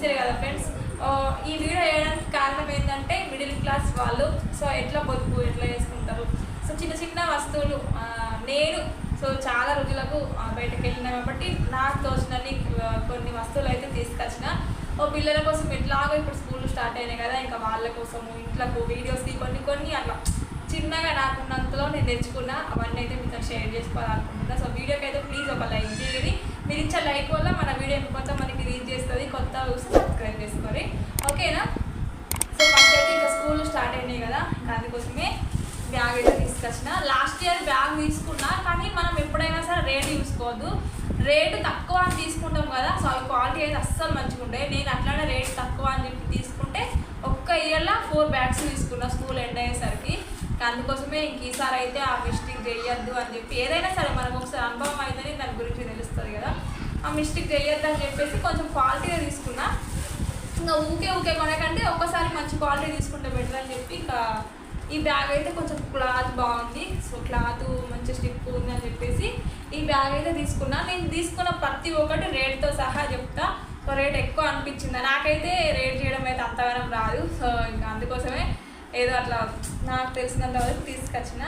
చూసారు కదా ఫ్రెండ్స్ ఈ వీడియో వేయడానికి కారణం ఏంటంటే మిడిల్ క్లాస్ వాళ్ళు. సో ఎట్లా పొదుపు ఎట్లా చేసుకుంటారు? సో చిన్న చిన్న వస్తువులు నేను సో చాలా రోజులకు బయటకు వెళ్ళినా కాబట్టి నాకు తోచినన్ని కొన్ని వస్తువులు అయితే తీసుకొచ్చిన. ఓ పిల్లల కోసం ఎట్లాగో ఇప్పుడు స్కూల్ స్టార్ట్ అయినాయి కదా ఇంకా వాళ్ళ కోసము ఇంట్లో వీడియోస్కి కొన్ని కొన్ని అట్లా. చిన్నగా నాకున్నంతలో నేను తెచ్చుకున్నా అవన్నీ అయితే మీతో షేర్ చేసుకోవాలనుకుంటున్నా. సో వీడియోకి అయితే ప్లీజ్ ఒక లైక్ చేయండి. మీరు ఇచ్చే లైక్ వల్ల మన వీడియో కొంత మనకి రీచ్ చేస్తుంది కొత్త సబ్స్క్రైబ్ చేసుకొని. ఓకేనా? సో ఫస్ట్ అయితే ఇంకా స్కూల్ స్టార్ట్ అయినాయి కదా ఇంకా అందుకోసమే బ్యాగ్ అయితే తీసుకొచ్చిన. లాస్ట్ ఇయర్ బ్యాగ్ తీసుకున్నా కానీ మనం ఎప్పుడైనా సరే రేట్ చూసుకోవద్దు. రేటు తక్కువ అని తీసుకుంటాం కదా సో అవి క్వాలిటీ అయితే అస్సలు మంచిగా ఉంటాయి నేను అట్లానే రేట్ తక్కువ అని చెప్పి తీసుకుంటే ఒక్క ఇయర్లో ఫోర్ బ్యాగ్స్ తీసుకున్నా స్కూల్ ఎండ్ అయ్యేసరికి. అందుకోసమే ఇంక ఈసారి అయితే ఆ మిస్టేక్ చేయొద్దు అని చెప్పి ఏదైనా సరే మనకు ఒకసారి అనుభవం అయితేనే దాని గురించి తెలుస్తుంది కదా. ఆ మిస్టేక్ చేయొద్దు అని చెప్పేసి కొంచెం క్వాలిటీగా తీసుకున్నా. ఇంకా ఊకే ఊకే కొనకంటే ఒక్కసారి మంచి క్వాలిటీ తీసుకుంటే బెటర్ అని చెప్పి ఇంకా ఈ బ్యాగ్ అయితే కొంచెం క్లాత్ బాగుంది. సో క్లాత్ మంచి స్టిక్ ఉంది అని చెప్పేసి ఈ బ్యాగ్ అయితే తీసుకున్నా. నేను తీసుకున్న ప్రతి ఒక్కటి రేట్తో సహా చెప్తా. సో రేట్ ఎక్కువ అనిపించింది. నాకైతే రేట్ చేయడం అయితే అంతగానం రాదు. సో ఇంకా అందుకోసమే ఏదో అట్లా నాకు తెలిసినంత వరకు తీసుకొచ్చిన.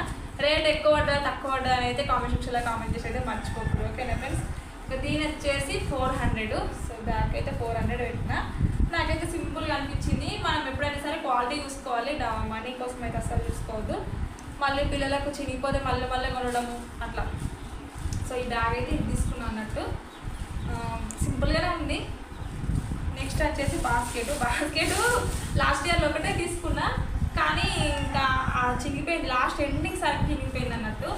రేట్ ఎక్కువ పడ్డా తక్కువ పడ్డా అని అయితే కామెంట్ సెక్షన్లో కామెంట్ చేసి అయితే మర్చిపోకూడదు. ఓకేనా ఫ్రెండ్స్ ఇంకా దీని వచ్చేసి ఫోర్ హండ్రెడ్ సో బ్యాగ్ అయితే ఫోర్ హండ్రెడ్ పెట్టిన. నాకైతే సింపుల్గా అనిపించింది. మనం ఎప్పుడైనా సరే క్వాలిటీ చూసుకోవాలి. మనీ కోసం అయితే అసలు చూసుకోవద్దు. మళ్ళీ పిల్లలకు చినిగిపోతే మళ్ళీ మళ్ళీ కొనడము అట్లా. సో ఈ బ్యాగ్ అయితే తీసుకున్నాను అన్నట్టు. సింపుల్గానే ఉంది. నెక్స్ట్ వచ్చేసి బాస్కెట్ బాస్కెట్ లాస్ట్ ఇయర్లో ఒకటే తీసుకున్నా. కానీ ఇంకా ఆ చినిగిపోయింది లాస్ట్ ఎండింగ్ సరికి చిగిపోయింది అన్నట్టు.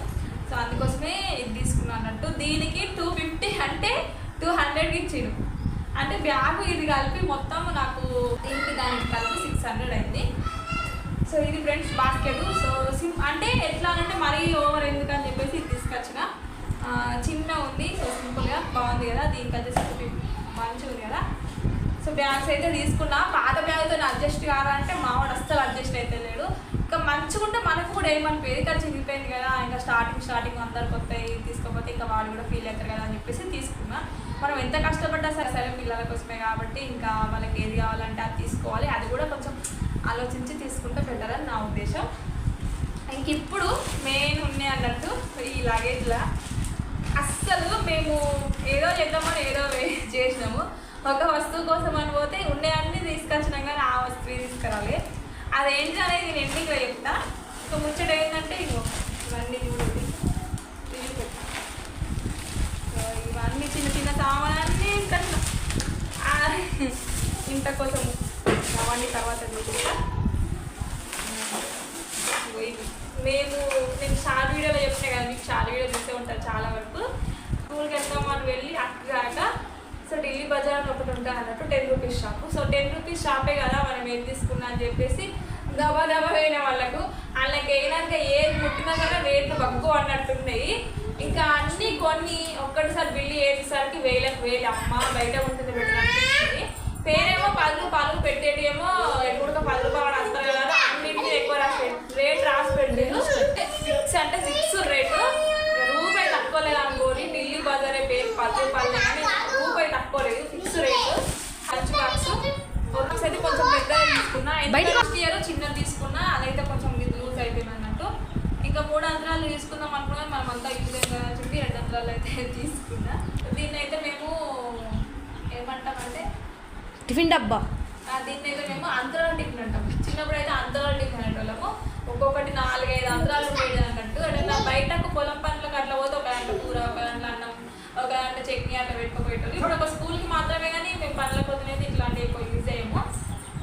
సో అందుకోసమే ఇది తీసుకున్నాను అన్నట్టు. దీనికి టూ ఫిఫ్టీ అంటే టూ హండ్రెడ్కి ఇచ్చిండు. అంటే బ్యాగ్ ఇది కలిపి మొత్తం నాకు దీనికి దానికి కలిపి సిక్స్ హండ్రెడ్ అయింది. సో ఇది ఫ్రెండ్స్ బాస్కెట్ సో సిమ్ అంటే ఎట్లా అంటే మరీ ఓవర్ ఎందుకని చెప్పేసి ఇది తీసుకొచ్చిన. చిన్న ఉంది సో సింపుల్గా బాగుంది కదా. దీనికి వచ్చేసి టూ ఫిఫ్టీ సో బ్యాగ్స్ అయితే తీసుకున్నా. పాత బ్యాగ్తో అడ్జస్ట్ కావాలంటే మావాడు అస్సలు అడ్జస్ట్ అయితే లేడు. ఇంకా మంచిగా మనకు కూడా ఏమనిపోయేది కానీ చిరిగిపోయింది కదా ఇంకా స్టార్టింగ్ స్టార్టింగ్ అందరు కొత్త తీసుకోకపోతే ఇంకా వాడు కూడా ఫీల్ అవుతారు కదా అని చెప్పేసి తీసుకున్నా. మనం ఎంత కష్టపడ్డా సరే సరే పిల్లల కోసమే కాబట్టి ఇంకా వాళ్ళకి ఏది కావాలంటే అది తీసుకోవాలి. అది కూడా కొంచెం ఆలోచించి తీసుకుంటే బెటర్ అని నా ఉద్దేశం. ఇంక ఇప్పుడు మెయిన్ ఉన్నాయి అన్నట్టు ఈ లగేజ్లా అస్సలు మేము ఏదో చేద్దామని ఏదో చేసినాము. ఒక వస్తువు కోసం అని పోతే ఉండే అన్ని తీసుకొచ్చినాం కానీ ఆ వస్తువు తీసుకురాలి. అదేంటి అనేది నేను ఎండింగ్లో చెప్తా? ఇంకా ముచ్చట ఏంటంటే ఇగో ఇవన్నీ చూడండి ఇవన్నీ చిన్న చిన్న సామాన్లన్నీ తీసుకొచ్చినాం ఇంత కోసం అవన్నీ తర్వాత చూపిస్తా. మేము నేను షార్ట్ వీడియోలో చెప్తే కదా మీకు షార్ట్ వీడియో చూసే ఉంటారు చాలా వరకు. స్కూల్కి వెళ్తామని వెళ్ళి అక్కగాక సో ఢిల్లీ బజార్ అని ఒకటి ఉంటుంది అన్నట్టు ten rupees shop. So ten rupees షాపే కదా మనం ఏం తీసుకున్నా అని చెప్పేసి దబా దబా వేయన వాళ్ళకు. వాళ్ళకి అయినాక ఏది ముట్టినా కదా రేట్లు బగ్గు అన్నట్టున్నాయి ఇంకా అన్నీ కొన్ని ఒక్కటిసారి బిల్లు వేసేసరికి వేలకు వేలు. అమ్మ బయట ఉంటుంది పెట్టడానికి. పేరేమో పళ్ళు రూపాయలు పెట్టేటేమో ఎప్పుడు పది రూపాయలు వస్తారు కదా అన్నింటినీ ఎక్కువ రాసి రేట్ రాసి పెట్టలేదు సిక్స్ అంటే సిక్స్ రేటు. రూపాయి తక్కువ లేదు అనుకోని ఢిల్లీ బజారే పేరు పది రూపాయలు కానీ fix rate. Lunch box box అయితే కొంచెం పెద్దగా తీసుకున్నా. ఫస్ట్ ఇయర్ చిన్నది తీసుకున్నా. అదైతే కొంచెం లూజ్ అయిపోయింది అన్నట్టు ఇంకా మూడు అంతరాలు తీసుకుందాం అనుకున్నాం. మనం అంతా యూజ్ అయింది అని చెప్పి రెండు అంతరాలు అయితే తీసుకున్నా. దీన్ని అయితే మేము ఏమంటామంటే టిఫిన్ డబ్బా. దీన్ని అయితే మేము అంతరాలు టిఫిన్ అంటాం. చిన్నప్పుడు అయితే అంతరాలు టిఫిన్ అనేటోళ్ళము. ఒక్కొక్కటి నాలుగైదు అంతరాలు ఉండేది అన్నట్టు. అంటే బయటకు పొలం పనులకు అట్లా పోతే ఒక దాంట్లో కూర ఒక దాంట్లో అన్నం ఒక దాంట్లో చట్నీ అట్లా పెట్టుకోపోయేటోళ్ళు ఇప్పుడు ఒక స్కూల్కి మాత్రమే కానీ మేము పనులకు పోతున్నది ఇట్లాంటివి ఎక్కువ యూజ్ చేయము.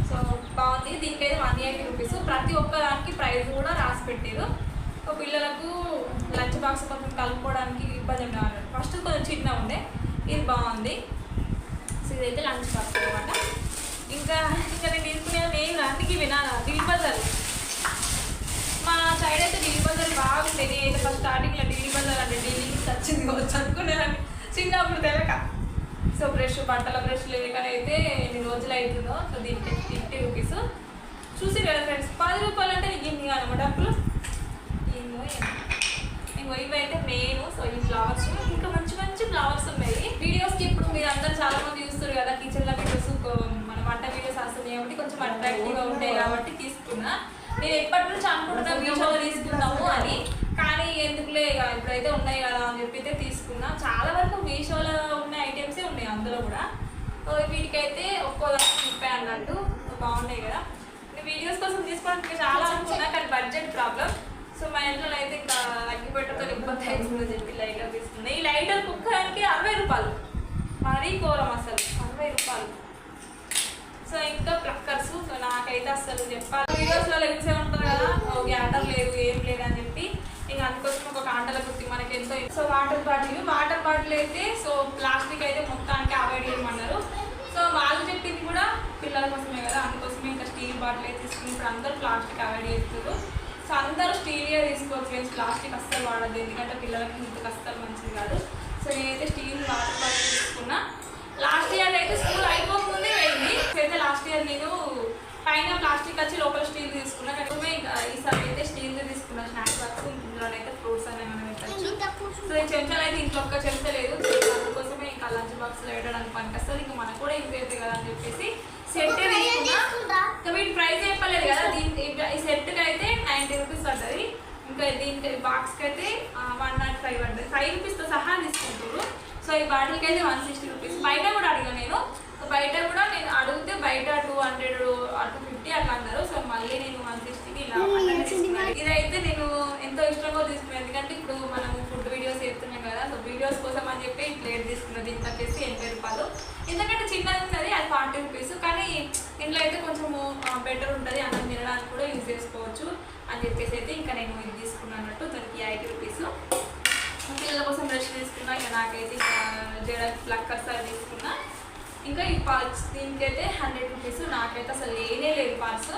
సో బాగుంది. దీనికైతే వన్ ఎయిటీ రూపీస్ ప్రతి ఒక్క దానికి ప్రైస్ కూడా రాసి పెట్టారు. సో పిల్లలకు లంచ్ బాక్స్ కొంచెం కలుపుకోవడానికి ఇబ్బంది ఉండాలి ఫస్ట్ కొంచెం చిన్న ఉండే. ఇది బాగుంది. సో ఇదైతే లంచ్ బాక్స్ అనమాట ఇంకా ఇంకా నేను తీసుకునే నేను అందుకే వినాలా. ఢిల్లీ బజార్ మా సైడ్ అయితే ఢిల్లీ బజార్ అయితే నేనైతే ఫస్ట్ స్టార్టింగ్లో ఢిల్లీ బజార్ అంటే ఢిల్లీకి వచ్చింది కావచ్చు అనుకునేదాన్ని చిన్నప్పుడు తెలక సో బ్రష్ బట్టల బ్రష్ లేకనైతే ఎన్ని రోజులు అవుతుందో సో దీనికి ఫిఫ్టీ రూపీస్ చూసి కదా ఫ్రెండ్స్ పది రూపాయలు అంటే నీకు ఇన్ని కానమాట డబ్బులు? ఏమో ఇంకో ఇవైతే మెయిన్ సో ఈ ఫ్లవర్స్ ఇంకా మంచి మంచి ఫ్లవర్స్ ఉన్నాయి. వీడియోస్కి ఇప్పుడు మీరు అందరూ చాలా మంది చూస్తారు కదా కిచెన్లో వీడియోస్ మన వంట వీడియోస్ వస్తున్నాయి కాబట్టి కొంచెం అట్రాక్టివ్గా ఉంటాయి కాబట్టి తీసుకున్నా. నేను ఎప్పటి నుంచి అనుకుంటున్నా వీడియో తీసుకుందాము అని. ఎందుకులే ఇక ఇప్పుడైతే ఉన్నాయి కదా అని చెప్పి తీసుకున్నా. చాలా వరకు మీషోలో ఉన్న ఐటమ్సే ఉన్నాయి అందులో కూడా. సో వీటికైతే ఒక్కో దానికి ముప్పై అన్నట్టు బాగున్నాయి కదా. నేను వీడియోస్ కోసం తీసుకోవడానికి చాలా అనుకున్నా కానీ బడ్జెట్ ప్రాబ్లం సో మా ఇంట్లో అయితే ఇంకా అగ్గిపెట్టతో ఇబ్బంది అవుతుందని చెప్పి లైటర్ తీసుకున్నాయి ఈ లైటర్ కుక్కడానికి అరవై రూపాయలు. మరీ ఘోరం అసలు. అరవై రూపాయలు. సో ఇంకా ప్లక్కర్స్ సో నాకైతే అసలు చెప్పాలి. వీడియోస్లో లెగ్సే ఉంటుంది కదా? ఓ గ్యాటర్ లేదు ఏం లేదు అని చెప్పి ఇంకా అందుకోసం ఒక కాంటల గుర్తి మనకి ఎంతో so water bottle water bottle అయితే సో ప్లాస్టిక్ అయితే మొత్తానికి అవాయిడ్ చేయమన్నారు. సో వాళ్ళు చెప్పింది కూడా పిల్లల కోసమే కదా అందుకోసమే ఇంకా స్టీల్ బాటిల్ అయితే తీసుకుని ఇప్పుడు అందరూ ప్లాస్టిక్ అవాయిడ్ చేస్తారు సో అందరూ స్టీల్ తీసుకోవచ్చు ప్లాస్టిక్ అస్సలు వాడద్దు ఎందుకంటే పిల్లలకి ఇంతకు అస్సలు మంచిది కాదు. సో నేనైతే స్టీల్ వాటర్ బాటిల్ తీసుకున్నా. లాస్ట్ ఇయర్ అయితే స్కూల్ అయిపోకముందే వెళ్ళింది అయితే లాస్ట్ ఇయర్ నేను పైన ప్లాస్టిక్ వచ్చి లోపల స్టీల్ తీసుకున్నా కానీ ఇంకా ఈసారి అయితే స్టీల్ తీసుకున్నా స్నాక్స్ బాక్స్ ఇందులోనైతే ఫ్రూట్స్ అనేవి మనం పెట్టచ్చు. సో ఈ చెంచాలు అయితే ఇంట్లో ఒక్క చెంచా లేదు అందుకోసమే ఇంకా లంచ్ బాక్స్లో పెట్టడానికి పనికొస్తుంది. ఇంకా మనకు కూడా అవుతుంది కదా అని చెప్పేసి సెట్ తీసుకున్నా. వీటి ప్రైస్ చెప్పలేదు కదా దీని ఈ సెట్కి అయితే నైంటీ రూపీస్ పడుతుంది ఇంకా దీనికి బాక్స్కి అయితే వన్ నాట్ ఫైవ్ పడుతుంది ఫైవ్ రూపీస్తో సహా తీసుకుంటారు సో ఈ బాటిల్కి అయితే వన్ సిక్స్టీ రూపీస్ బయట కూడా అడిగా నేను. బయట కూడా నేను అడిగితే బయట టూ హండ్రెడ్ టూ ఫిఫ్టీ అట్లా అన్నారు. సో మళ్ళీ నేను వన్ సిక్స్టీకి ఇలా. ఇదైతే నేను ఎంతో ఇష్టంగా తీసుకున్నాను. ఎందుకంటే ఇప్పుడు మనం ఫుడ్ వీడియోస్ చేస్తున్నాం కదా సో వీడియోస్ కోసం అని చెప్పి ఈ ప్లేట్ తీసుకున్నది దీనికి వచ్చేసి ఎనభై రూపాయలు. ఎందుకంటే చిన్నది ఉన్నది అది ఫార్టీ రూపీస్. కానీ ఇంట్లో అయితే కొంచెము బెటర్ ఉంటుంది. అన్నం తినడానికి కూడా యూజ్ చేసుకోవచ్చు అని చెప్పేసి అయితే ఇంకా నేను ఇది తీసుకున్నాను అన్నట్టు. దానికి ఎయిటీ రూపీస్. పిల్లల కోసం బ్రష్ తీసుకున్నా. ఇక నాకైతే ఇంకా జడ ప్లక్కర్స్ అవి తీసుకున్నా. ఇంకా ఈ పార్ట్స్ దీనికైతే హండ్రెడ్ రూపీస్ నాకైతే అసలు లేనే లేదు పార్ట్స్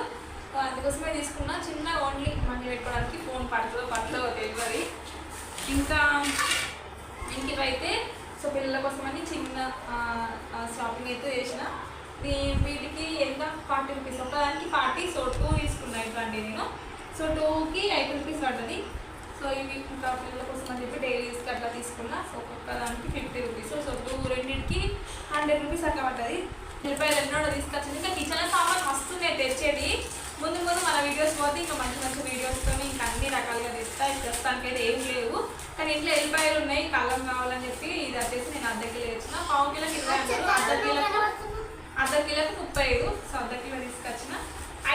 అందుకోసమే తీసుకున్నా. చిన్న ఓన్లీ మనీ పెట్టుకోవడానికి ఫోన్ పడుతుందో పట్టలో డెలివరీ ఇంకా ఇంక ఇవైతే సో పిల్లల కోసమని చిన్న షాపింగ్ అయితే చేసిన. వీటికి ఎంత? ఫార్టీ రూపీస్ ఒకదానికి ఫార్టీ సో టూ తీసుకున్నా ఇట్లాంటి నేను. సో టూకి ఎయిట్ రూపీస్ పడుతుంది సో ఇవి ఇంకా పిల్లల కోసం అని చెప్పి డైలీ యూస్కి అట్లా తీసుకున్నా. సో ఒక్కొక్క దానికి ఫిఫ్టీ రూపీస్ సో టూ రెండింటికి హండ్రెడ్ రూపీస్ అట్లా పడ్డది. రూపాయలు ఎన్నో తీసుకొచ్చింది ఇంకా కిచెన్ సామాన్ వస్తుంది తెచ్చేది ముందు ముందు మన వీడియోస్ పోతే ఇంకా మంచి మంచి వీడియోస్తో ఇంకా అన్ని రకాలుగా తెస్తా. ఇప్పుడు అయితే ఏం లేవు. కానీ ఇంట్లో ఎల్లిపాయలు ఉన్నాయి కళ్ళం కావాలని చెప్పి ఇది వచ్చేసి నేను అర్ధ కిలో తెచ్చిన. పావు కిలోకి ఇరవై అర్ధ కిలో అర్ధ కిలోకి ముప్పై ఐదు. సో అర్ధ కిలో తీసుకొచ్చిన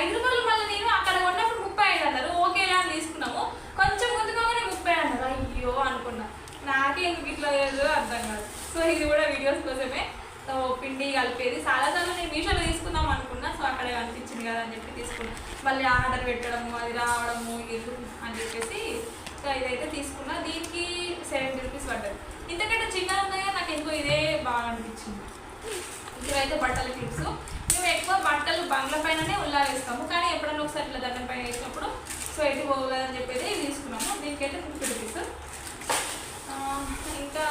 ఐదు రూపాయలు మళ్ళీ నేను అక్కడ ఉన్నప్పుడు ముప్పై ఐదు అన్నారు ఓకేలా అని తీసుకున్నాము కొంచెం ముందుకోగానే ముప్పై అన్నారు అయ్యో అనుకున్నా నాకే అర్థం కాదు. సో ఇది కూడా వీడియోస్ కోసమే. సో పిండి కలిపేది. చాలాసార్లు నేను మీషోలో తీసుకుందాం అనుకున్నా. సో అక్కడ అనిపించింది కదా అని చెప్పి తీసుకున్నా. మళ్ళీ ఆర్డర్ పెట్టడము అది రావడము ఇల్లు అని చెప్పేసి సో ఇదైతే తీసుకున్నా. దీనికి సెవెంటీ రూపీస్ పడ్డది. ఇంతకంటే చిన్నగా ఉన్నాయో? నాకు ఎందుకో ఇదే బాగా అనిపించింది. ఇవైతే బట్టల క్లిప్స్ మేము ఎక్కువ బట్టలు బంగ్ల పైననే ఉల్లా వేస్తాము. కానీ ఎప్పుడైనా ఒకసారి ఇట్లా దండం పైన వేసినప్పుడు సో ఎటు పోగలని చెప్పేది తీసుకున్నాము. దీనికైతే ఫిఫ్టీ రూపీస్ ఇంకా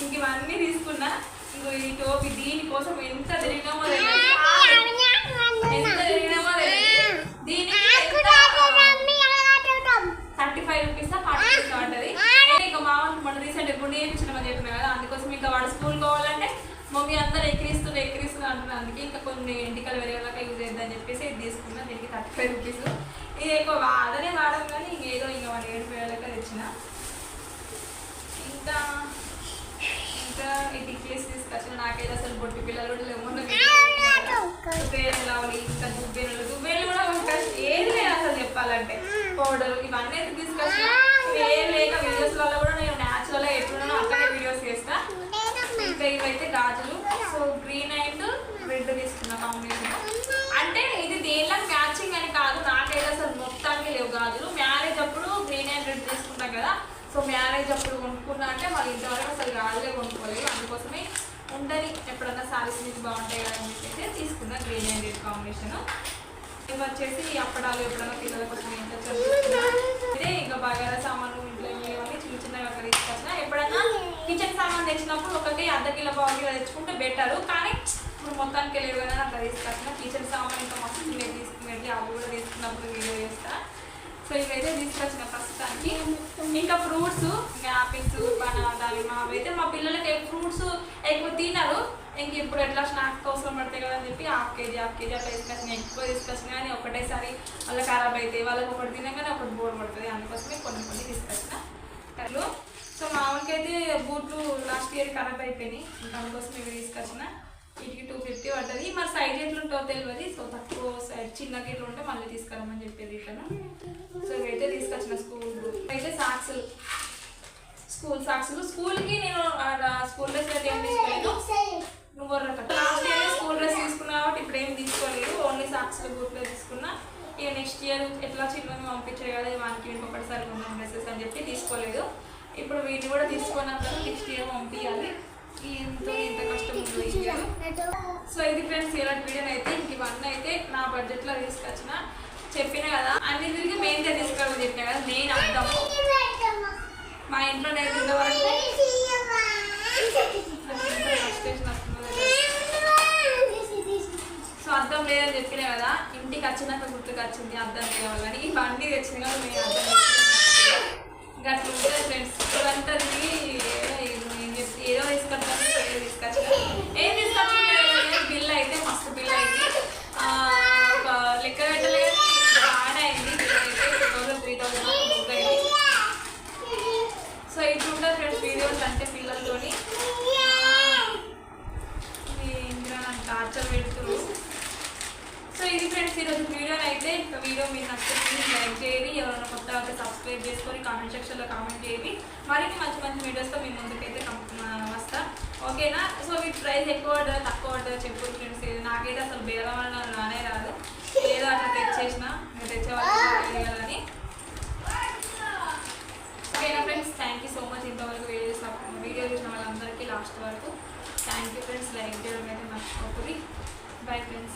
ఇంక ఇవన్నీ తీసుకున్నా. ఇంకో ఈ టోపీ దీనికోసం ఎంత తిరిగినామో తెలియదు. ఎంత తిరిగినామో తెలియదు. దీనికి thirty five rupees forty rupees ఇంకా మా వాడికి మొన్న రీసెంట్ ఎప్పుడు నేర్పించినామని చెప్పిన కదా అందుకోసం ఇంకా వాడు స్కూల్ పోవాలంటే మమ్మీ అందరు ఎక్కిరిస్తున్నా ఎక్కిరిస్తున్నా అందుకే ఇంకా కొన్ని ఎంటికలు వేరే వాళ్ళకి యూజ్ చేద్దాం చెప్పేసి ఇది తీసుకున్నా. దీనికి థర్టీ ఫైవ్ రూపీస్. ఇది ఎక్కువ వాడనే వాడడం కానీ ఇంకేదో ఇంకా వాడు ఏడు వేలకి తెచ్చిన. ఇంకా ఇంకా ఈ టిక్లెస్ తీసుకొచ్చిన. నాకైతే అసలు బొట్టి పిల్లలు కూడా లేవు. మొన్న ఇంకా దువ్వేలు దువ్వేలు కూడా ఒక ఏది లేదు అసలు చెప్పాలంటే పౌడర్ ఇవన్నీ అయితే తీసుకొచ్చిన? ఏం లేక వీడియోస్ వల్ల కూడా నేను న్యాచురల్ ఎట్లున్నానో అక్కడే వీడియోస్ చేస్తా. ఇంకా ఇవైతే గాజులు. సో గ్రీన్ అండ్ రెడ్ తీసుకున్న కాంబినేషన్ అంటే ఇది దేనిలో మ్యాచింగ్ అని కాదు నాకైతే అసలు మొత్తానికి లేవు గాజులు మ్యారేజ్ అప్పుడు గ్రీన్ అండ్ రెడ్ తీసుకుంటాం కదా? సో మ్యారేజ్ అప్పుడు కొనుక్కున్నా అంటే వాళ్ళు ఇంతవరకు అసలు రాళ్ళే కొనుక్కోలేదు. అందుకోసమే ఉండని ఎప్పుడన్నా సారీస్ మీకు బాగుంటాయి కదా అని చెప్పేసి తీసుకున్నా గ్రీన్ అండ్ రెడ్ కాంబినేషన్ ఇవి వచ్చేసి అప్పడాలు ఎప్పుడైనా పిల్లల కోసం ఎంత ఇదే ఇంకా బగారా సామాన్లు ఇంట్లో ఇవన్నీ చిన్న చిన్నగా అక్కడ తీసుకొచ్చిన. ఎప్పుడన్నా కిచెన్ సామాన్ తెచ్చినప్పుడు ఒకటి అర్ధ కిలో పావు కిలో తెచ్చుకుంటే బెటర్ కానీ ఇప్పుడు మొత్తానికి లేవు కదా అక్కడ తీసుకొచ్చిన. కిచెన్ సామాన్ ఇంకా మస్తు చిన్నవి తీసుకునేది అవి కూడా తీసుకున్నప్పుడు వీడియో చేస్తాను సో ఇవైతే తీసుకొచ్చిన ప్రస్తుతానికి. ఇంకా ఫ్రూట్స్ యాపిల్స్ ఆపిల్స్ మావైతే మా పిల్లలకి ఫ్రూట్స్ ఎక్కువ తినరు. ఇంక ఇప్పుడు ఎట్లా స్నాక్స్ అవసరం పడతాయి కదా అని చెప్పి హాఫ్ కేజీ హాఫ్ కేజీ అట్లా తీసుకొచ్చినాయి ఎక్కువ తీసుకొచ్చినా కానీ ఒకటేసారి వాళ్ళ ఖరాబ్ అవుతాయి వాళ్ళకి ఒకటి తినగానే ఒకటి బోర్ పడుతుంది అందుకోసమే కొన్ని కొన్ని తీసుకొచ్చిన. కర్లు సో మామూలుగా అయితే బూట్లు లాస్ట్ ఇయర్ ఖరాబ్ అయిపోయినాయి. ఇంకా అందుకోసం ఇవి తీసుకొచ్చిన. వీటికి టూ ఫిఫ్టీ పడుతుంది మరి సైజ్ ఎట్లుంటో తెలియదు సో తక్కువ సైజ్ చిన్న గిట్లు ఉంటే మళ్ళీ తీసుకురమ్మని చెప్పేది ఇట్లా సో ఇవైతే తీసుకొచ్చిన స్కూల్ అయితే సాక్స్ స్కూల్ సాక్స్లు స్కూల్కి నేను స్కూల్ డ్రెస్ అయితే ఏం తీసుకోలేదు. నువ్వు లాస్ట్ ఇయర్ స్కూల్ డ్రెస్ తీసుకున్నా కాబట్టి ఇప్పుడు ఏం తీసుకోలేదు. ఓన్లీ సాక్స్ బూట్లో తీసుకున్నా. ఇక నెక్స్ట్ ఇయర్ ఎట్లా చిన్నని పంపించే కదా వానికి ఒకటిసారి ఉన్న డ్రెస్సెస్ అని చెప్పి తీసుకోలేదు. ఇప్పుడు వీటిని కూడా తీసుకున్నాక నెక్స్ట్ ఇయర్ పంపించాలి ఇంత ఇంత కష్టం. సో ఇది ఫ్రెండ్స్ ఇలాంటి వీడియో అయితే ఇంక ఇవన్నీ అయితే నా బడ్జెట్లో తీసుకొచ్చిన. చెప్పిన కదా అన్ని తిరిగి మెయిన్ తీసుకోవాలని చెప్పిన కదా నేను అర్థం మా ఇంట్లో నేను ఇంతవరకు. సో అర్థం లేదని చెప్పిన కదా ఇంటికి వచ్చినాక గుర్తుకు వచ్చింది అర్థం లేవాలని ఇవన్నీ తెచ్చిన కదా మేము అర్థం ఉంటుంది ఫ్రెండ్స్ ఇదంతా తిరిగి ఏదో ఏం ఏదో తీసుకొచ్చాను. ఏం తీసుకొచ్చాను బిల్ అయితే మస్తు బిల్ అయింది. లెక్క పెట్టలేదు బాగా అయింది బిల్ అయితే two thousand three thousand book అయింది. సో ఇది ఇట్లుంటుంది ఫ్రెండ్స్ వీడియోస్ అంటే పిల్లలతోని. టార్చర్ పెడుతున్నారు సో ఇది ఫ్రెండ్స్ ఈరోజు వీడియో అయితే. ఇంకా వీడియో మీరు నచ్చింది లైక్ చేయండి. ఎవరైనా కొత్త అయితే సబ్స్క్రైబ్ చేసుకొని కామెంట్ సెక్షన్లో కామెంట్ చేయండి. మరిన్ని మంచి మంచి వీడియోస్తో మీ ముందుకైతే ఓకేనా? సో వీటి ప్రైస్ ఎక్కువ ఉంటుందా తక్కువ ఉంటుందా చెప్పు ఫ్రెండ్స్ నాకైతే అసలు బేరం వల్ల రానే రాదు. ఏదో అట్లా తెచ్చేసిన మీరు తెచ్చే ఓకేనా friends? Thank you so much ఇంతవరకు వీడియో చూసిన వీడియో చూసిన వాళ్ళందరికీ లాస్ట్ వరకు. థ్యాంక్ యూ ఫ్రెండ్స్ లైక్ చేయడం అయితే మర్చిపోకూడదు బై ఫ్రెండ్స్